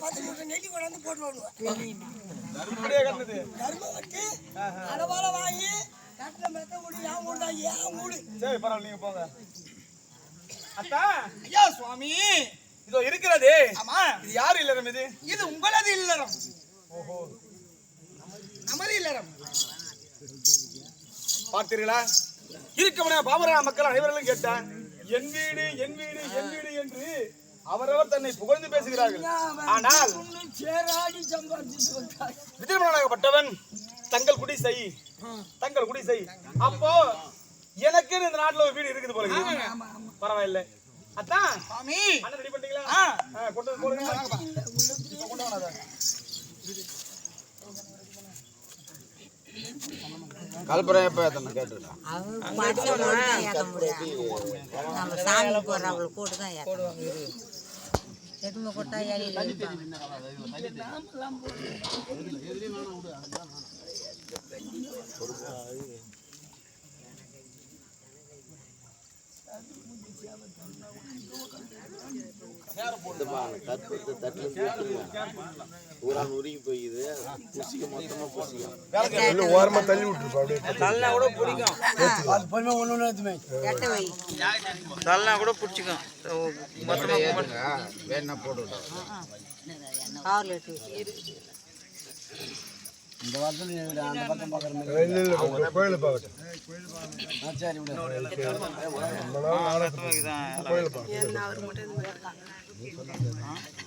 பத்து மூட்டை நெல்லி கொண்டாந்து போட்டு வருவேன் இப்படியே கட்டுது கரும்பு வெட்டி அடவால வாங்கி கட்டின மெத்த கூடி ஏன் கூடா ஏன் கூடு சரி பரவாயில்ல நீங்க போங்க. அத்தா! ஐயா சுவாமி. இதோ இருக்கிறது. ஆமா. இது யாரு இல்லறம் இது? இது உங்களது இல்லறம். ஓஹோ. நமது இல்லறம். பார்த்தீர்களா? இருக்கவன பாமர மக்கள் அனைவர்களும் கேட்டான் என் வீடு என் வீடு என் வீடு என்று அவரவர் தன்னை புகழ்ந்து பேசுகிறார்கள். ஆனால் விஜயமனாகப்பட்டவன் தங்கள் குடிசை தங்கள் குடிசை. அப்போ எனக்கு இந்த நாட்டுல ஒரு வீடு இருக்குது போல. பரவாயில்ல. அத்தான் சுவாமி. அண்ணன் ரெடி பண்ணிட்டீங்களா? கொண்டு வந்து போடுங்க. இப்ப கொண்டு எப்போ அவங்க முடியாது நம்ம சாமி தான் எதுவுமே போட்டா ஏழையில் இருப்பாங்க கற்பூரத்தை தட்டில் பூரா நுருங்கி போய்க்குது புசிக்க மொத்தமாக புசிக்கும் ஓரமா தள்ளி விட்டுருப்பா அப்படியே தள்ளனா கூட பிடிக்கும் அது பொறுமை ஒண்ணு ஒண்ணு எடுத்துமே தள்ளனா கூட பிடிச்சிக்கும் வேணா போட்டு இந்த வாரத்தில் நீ அந்த பக்கம் பார்க்குற கோயிலை பார்க்கட்டும் சரி நாள் நாடகம் கோயிலை பார்க்கட்டும்